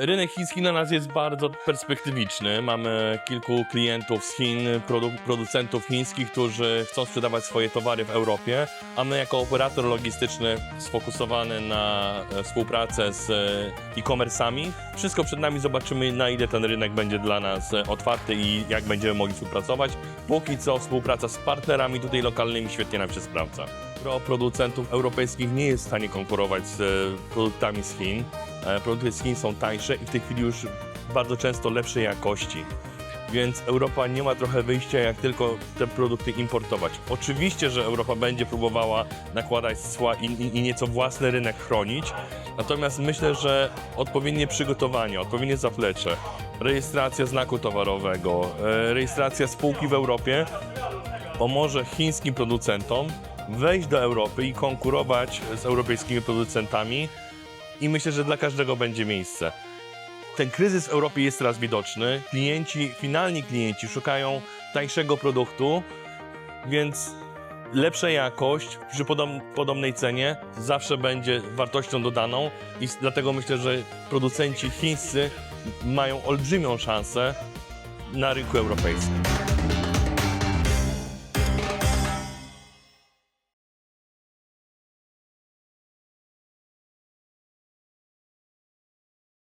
Rynek chiński dla nas jest bardzo perspektywiczny. Mamy kilku klientów z Chin, produ producentów chińskich, którzy chcą sprzedawać swoje towary w Europie, a my jako operator logistyczny sfokusowany na e, współpracę z e, e-commerce'ami, wszystko przed nami zobaczymy na ile ten rynek będzie dla nas e, otwarty i jak będziemy mogli współpracować. Póki co współpraca z partnerami tutaj lokalnymi świetnie nam się sprawdza. Gro producentów europejskich nie jest w stanie konkurować z e, produktami z Chin. E, Produkty z Chin są tańsze i w tej chwili już bardzo często lepszej jakości. Więc Europa nie ma trochę wyjścia, jak tylko te produkty importować. Oczywiście, że Europa będzie próbowała nakładać cła i, i, i nieco własny rynek chronić, natomiast myślę, że odpowiednie przygotowanie, odpowiednie zaplecze, rejestracja znaku towarowego, e, rejestracja spółki w Europie pomoże chińskim producentom wejść do Europy i konkurować z europejskimi producentami i myślę, że dla każdego będzie miejsce. Ten kryzys w Europie jest teraz widoczny. Klienci, finalni klienci szukają tańszego produktu, więc lepsza jakość przy podob- podobnej cenie zawsze będzie wartością dodaną i dlatego myślę, że producenci chińscy mają olbrzymią szansę na rynku europejskim.